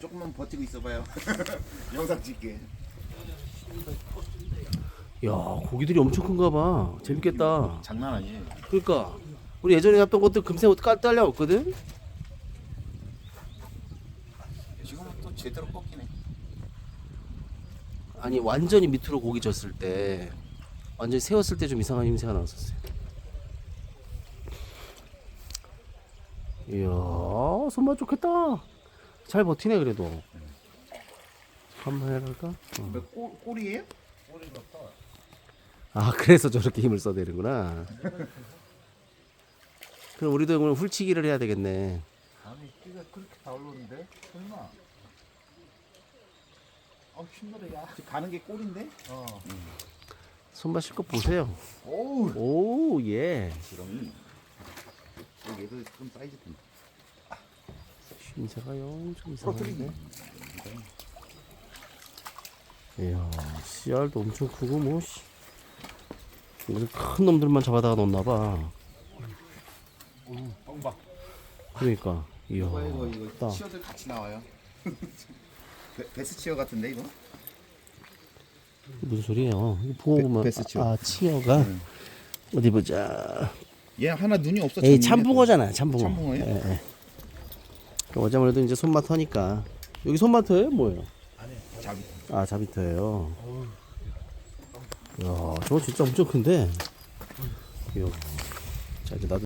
조금만 버티고 있어봐요. 영상 찍게. 야 고기들이 엄청 큰가 봐 재밌겠다 장난 아니에요. 그러니까 우리 예전에 잡던 것들 금세 깔 딸려 없거든 지금은 또 제대로 꺾이네. 아니 완전히 밑으로 고기 졌을 때 완전히 세웠을 때 좀 이상한 힘새가 나왔었어요 이야 손맛 좋겠다 잘 버티네 그래도 한번 해볼까? 어. 뭐 꼬, 꼬리예요? 아 그래서 저렇게 힘을 써대는구나 그럼 우리도 오늘 훌치기를 해야 되겠네 아니 끼가 그렇게 다 올랐는데 설마 어 힘들어 야 지금 가는 게 꼬리인데? 어. 손맛 실컷 보세요 오우 오예 그럼 어, 얘도 좀 사이즈 큰. 힘새가 엄청 이상한데 이야 씨알도 엄청 크고 뭐 큰 놈들만 잡아다가 놓나 봐 뻥박 그러니까 이야 이거 이거 이거 있다. 치어들 같이 나와요. 베, 베스 치어 같은데 이거? 무슨 소리예요 이거 붕어구만 베- 베스 치어. 아 치어가 응. 어디 보자 얘 하나 눈이 없어. 에이 참붕어잖아 참붕어 참붕어예요? 예, 예. 어제말해도 이제 손마터니까. 여기 손마터예요 뭐예요? 또 잡이. 아 자비터예요. 이야 저거 진짜 엄청 큰데? 이야 자 이제 나도